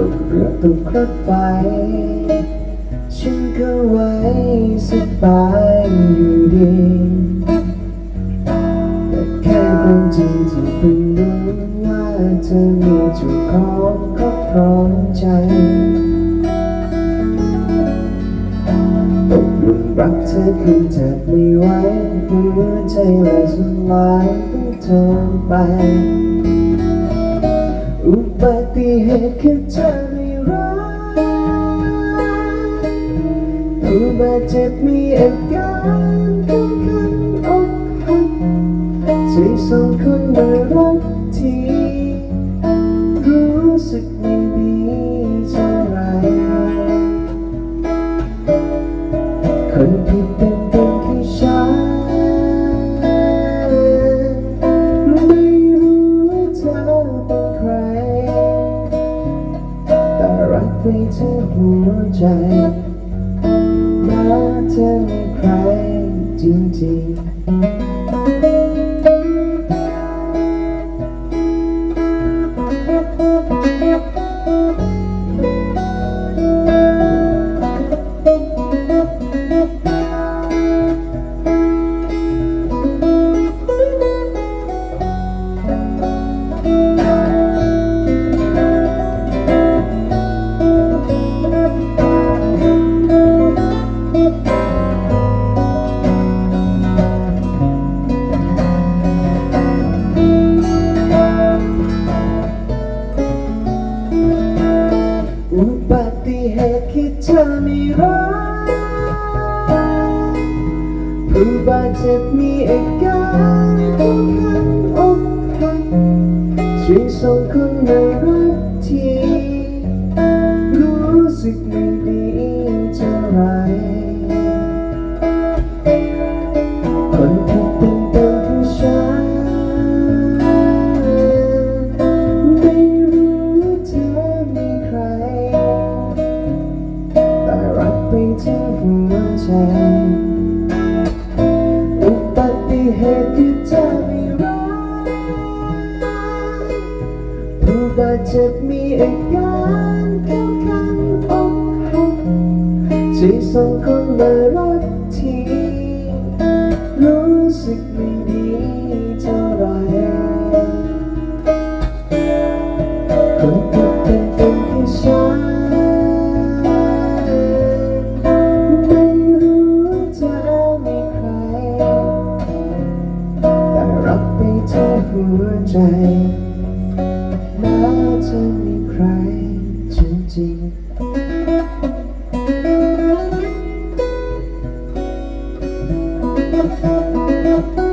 ตกเรือตกรถไฟ ฉันก็ไว้สบายอยู่ดีแต่แค่ความจริงที่เพิ่งรู้ว่าเธอมีเจ้าของก็พร้อมใจตกหลุมรักเธอคือแทบไม่ไหวหัวใจเลยสลายต้องเธอไป คือเธอไม่รักผู้บาดเจ็บมีอาการกังขันอกหักใจส่งคนมารัก รักไปทั้งหัวใจแม้เธอมีใครจริงๆ อุบัติเหตุคือเธอไม่รักผู้บาดเจ็บมีอาการกังขันอกหักช่วยส่งคนมารัก จ็บมีอาการเข้าขันอกหักช่ส่งคนมารักทีรู้สึกไม่ดีเท่าไรคนผิดเป็นเป็นคือฉันไม่รู้ว่าเธอมีใคร แต่รักไปทั้งหัวใจ จะมีใครจริงๆ